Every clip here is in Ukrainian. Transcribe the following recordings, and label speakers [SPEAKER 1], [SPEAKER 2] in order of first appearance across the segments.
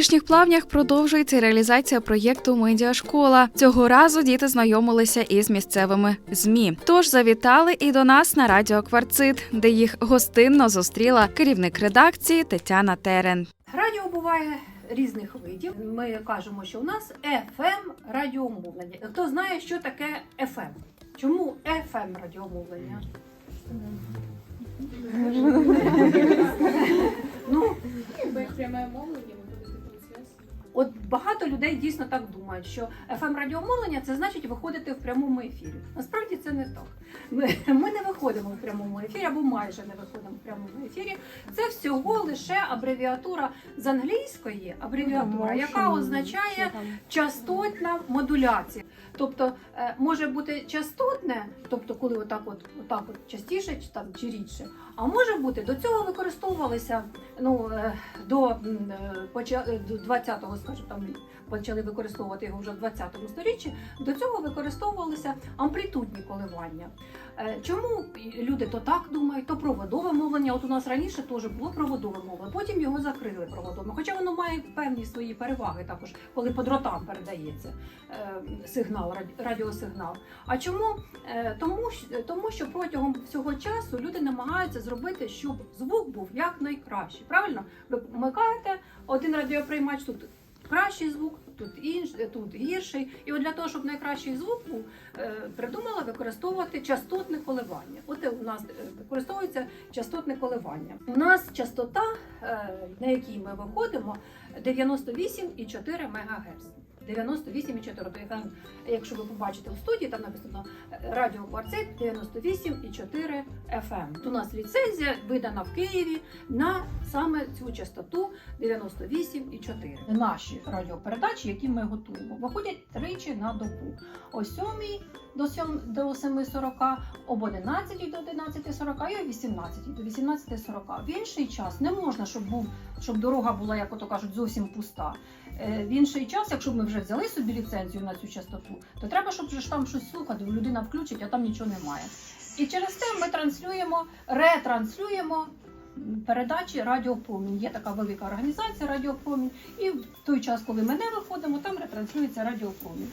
[SPEAKER 1] Горішніх плавнях продовжується реалізація проєкту Медіашкола. Цього разу діти знайомилися із місцевими змі. Тож завітали і до нас на радіо Кварцит, де їх гостинно зустріла керівник редакції Тетяна Терен.
[SPEAKER 2] Радіо буває різних видів. Ми кажемо, що у нас FM радіомовлення. Хто знає, що таке FM? Чому FM радіомовлення? Ну,
[SPEAKER 3] пряме мовлення.
[SPEAKER 2] От багато людей дійсно так думають, що fm радіомовлення це значить виходити в прямому ефірі. Насправді це не так. Ми, ми не виходимо в прямому ефірі або майже не виходимо в прямому ефірі. Це всього лише абревіатура з англійської, абревіатура, яка означає частотна модуляція. Тобто е, може бути частотне, тобто коли отак от, отак от частіше чи там чи рідше, а може бути до цього використовувалися ну е, до, м, е, поча- е, 20-го, скажімо, там почали використовувати його вже в 20-му сторіччі. До цього використовувалися амплітудні коливання. Чому люди то так думають, то проводове мовлення? От у нас раніше теж було проводове мовлення, потім його закрили проводовим. Хоча воно має певні свої переваги також, коли по дротам передається сигнал, раді- радіосигнал. А чому? Тому, тому що протягом всього часу люди намагаються зробити, щоб звук був якнайкращий. Правильно? Ви вмикаєте один радіоприймач тут. Кращий звук, тут інш, тут гірший. І от для того, щоб найкращий звук був, придумала використовувати частотне коливання. От у нас е, використовується частотне коливання. У нас частота, е, на якій ми виходимо, 98,4 МГц. 98,4. Тобто, якщо ви побачите у студії, там написано е, радіо кварцит 98,4 FM. У нас ліцензія видана в Києві на саме цю частоту 98,4. Наші радіопередачі, які ми готуємо, виходять тричі на добу. О 7 до 7 до 7.40, об 11 до 11.40 і о 18 до 18.40. В інший час не можна, щоб був щоб дорога була, як ото кажуть, зовсім пуста. Е, В інший час, якщо ми вже взяли собі ліцензію на цю частоту, то треба, щоб вже ж там щось слухати, людина включить, а там нічого немає. І через те ми транслюємо, ретранслюємо передачі Радіопромінь. Є така велика організація Радіопромінь. І в той час, коли ми не виходимо, там ретранслюється Радіопромінь.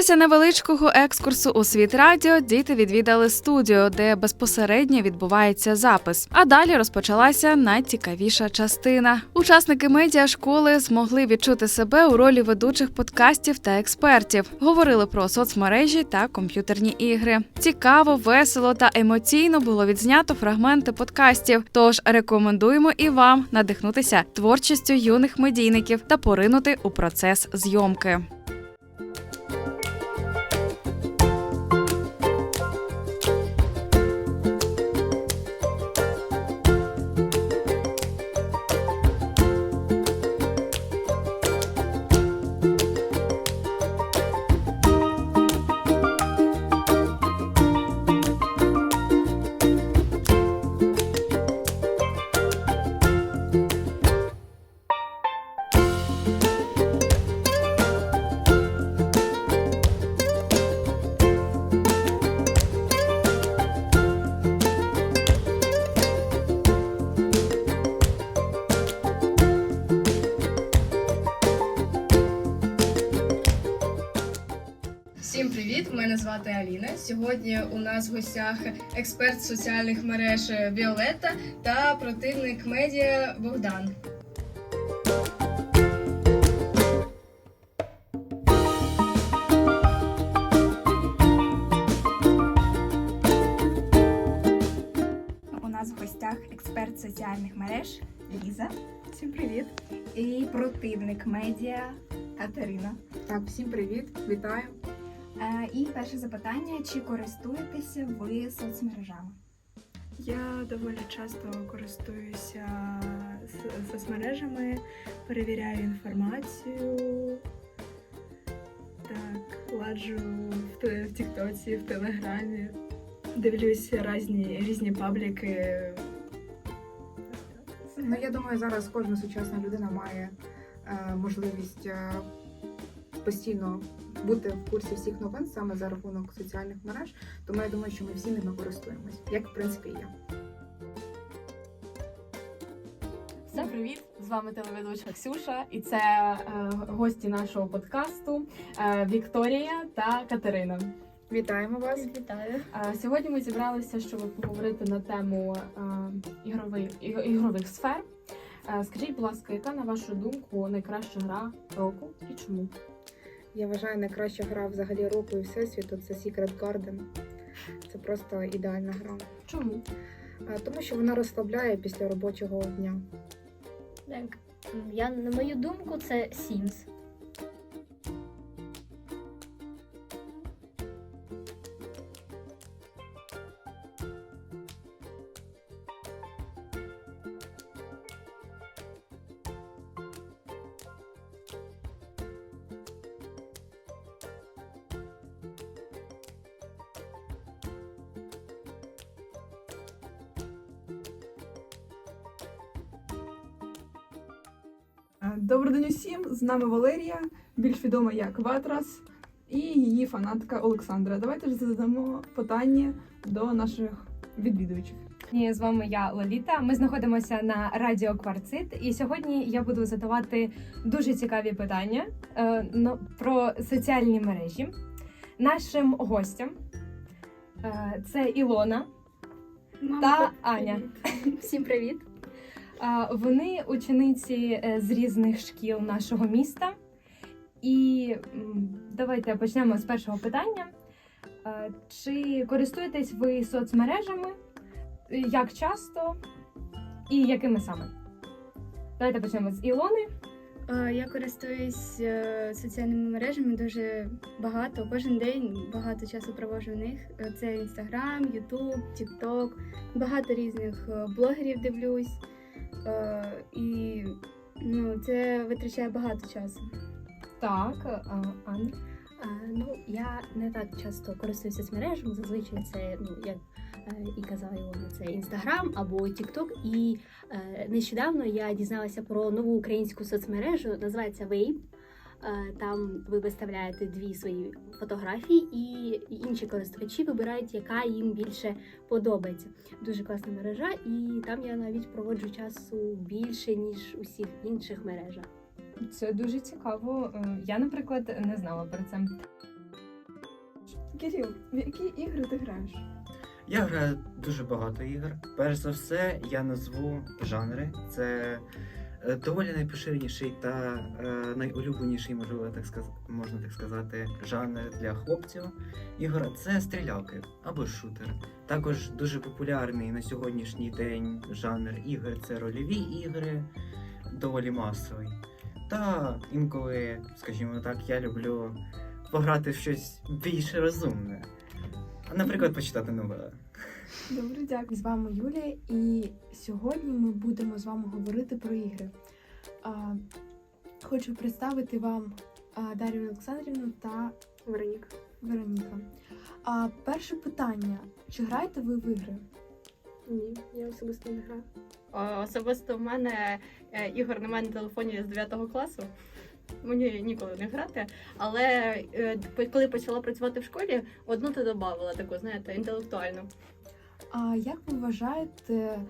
[SPEAKER 1] Після невеличкого екскурсу у світ радіо діти відвідали студію, де безпосередньо відбувається запис. А далі розпочалася найцікавіша частина. Учасники медіашколи змогли відчути себе у ролі ведучих подкастів та експертів. Говорили про соцмережі та комп'ютерні ігри. Цікаво, весело та емоційно було відзнято фрагменти подкастів. Тож рекомендуємо і вам надихнутися творчістю юних медійників та поринути у процес зйомки.
[SPEAKER 4] Всім привіт! Мене звати Аліна. Сьогодні у нас в гостях експерт соціальних мереж Віолетта та противник медіа Богдан.
[SPEAKER 5] У нас в гостях експерт соціальних мереж Ліза
[SPEAKER 3] Всім привіт!
[SPEAKER 5] і противник медіа Катерина.
[SPEAKER 3] Так, всім привіт, вітаю.
[SPEAKER 5] Е, І перше запитання: чи користуєтеся ви соцмережами?
[SPEAKER 6] Я доволі часто користуюся соцмережами, перевіряю інформацію. Так, ладжу в, в Тіктоці, в Телеграмі. дивлюсь різні, різні пабліки.
[SPEAKER 3] Ну я думаю, зараз кожна сучасна людина має е, можливість е, постійно бути в курсі всіх новин саме за рахунок соціальних мереж. Тому я думаю, що ми всі ними користуємось, як в принципі і я.
[SPEAKER 7] Всім привіт! З вами телеведуча Ксюша, і це е, гості нашого подкасту е, Вікторія та Катерина.
[SPEAKER 3] Вітаємо вас!
[SPEAKER 7] Вітаю! Е, сьогодні ми зібралися, щоб поговорити на тему е, ігрових, ігрових сфер. Е, скажіть, будь ласка, яка на вашу думку найкраща гра року і чому?
[SPEAKER 3] Я вважаю, найкраща гра взагалі року і всесвіту це Secret Garden. Це просто ідеальна гра.
[SPEAKER 7] Чому?
[SPEAKER 3] Тому що вона розслабляє після робочого дня.
[SPEAKER 8] Так, я на мою думку, це Sims.
[SPEAKER 9] Добрий день усім! З нами Валерія, більш відома як Ватрас, і її фанатка Олександра. Давайте ж задамо питання до наших відвідувачів.
[SPEAKER 10] Ні, з вами я Лоліта. Ми знаходимося на радіо Кварцит, і сьогодні я буду задавати дуже цікаві питання е, ну, про соціальні мережі. Нашим гостям е, це Ілона та Аня.
[SPEAKER 8] Всім привіт!
[SPEAKER 10] Вони учениці е, з різних шкіл нашого міста. І давайте почнемо з першого питання. Чи користуєтесь ви соцмережами? Як часто і якими саме? Давайте почнемо з Ілони.
[SPEAKER 11] Я користуюсь е, соціальними мережами дуже багато. Кожен день багато часу проводжу в них. Е, Це Інстаграм, Ютуб, Тікток, багато різних блогерів дивлюсь. Е, І ну, це витрачає багато часу.
[SPEAKER 10] Так, а, Аня.
[SPEAKER 8] А, ну, я не так часто користуюся соцмережами, зазвичай це, ну, як е, і казала Ілона, це Інстаграм або TikTok. І е, нещодавно я дізналася про нову українську соцмережу, називається Vape. Е, Там ви виставляєте дві свої фотографії, і інші користувачі вибирають, яка їм більше подобається. Дуже класна мережа, і там я навіть проводжу часу більше ніж у всіх інших мережах.
[SPEAKER 10] Це дуже цікаво. Е, Я, наприклад, не знала про це.
[SPEAKER 6] Кирил, в які ігри ти граєш?
[SPEAKER 12] Я граю дуже багато ігор. Перш за все, я назву жанри. Це доволі найпоширеніший та е, найулюбленіший, можливо, так сказ... можна так сказати, жанр для хлопців. Ігор це стрілялки або шутер. Також дуже популярний на сьогоднішній день жанр ігор це рольові ігри, доволі масовий. Та інколи, скажімо так, я люблю пограти в щось більш розумне. Наприклад, почитати новели.
[SPEAKER 6] Добре, дякую. З вами Юлія, і сьогодні ми будемо з вами говорити про ігри. А, хочу представити вам а, Дар'ю Олександрівну та
[SPEAKER 11] Вероніка.
[SPEAKER 6] Вероніка. А, перше питання: чи граєте ви в ігри?
[SPEAKER 11] Ні, я особисто не граю.
[SPEAKER 13] Особисто в мене е, ігор немає на телефоні з 9 класу. Мені ніколи не грати. Але е, коли почала працювати в школі, одну ти додавала таку, знаєте, інтелектуальну.
[SPEAKER 6] А як ви вважаєте,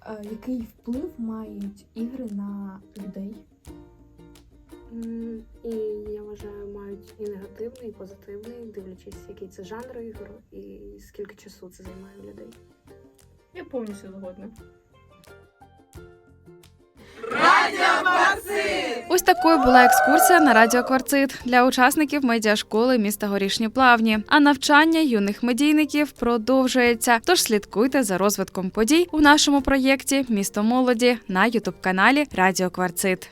[SPEAKER 6] а, який вплив мають ігри на людей?
[SPEAKER 11] І я вважаю, мають і негативний, і позитивний, дивлячись, який це жанр ігор і скільки часу це займає людей.
[SPEAKER 13] Я повністю згодна.
[SPEAKER 1] Ось такою була екскурсія на радіо Кварцит для учасників медіашколи міста Горішні Плавні. А навчання юних медійників продовжується. Тож слідкуйте за розвитком подій у нашому проєкті Місто молоді на ютуб каналі Радіо Кварцит.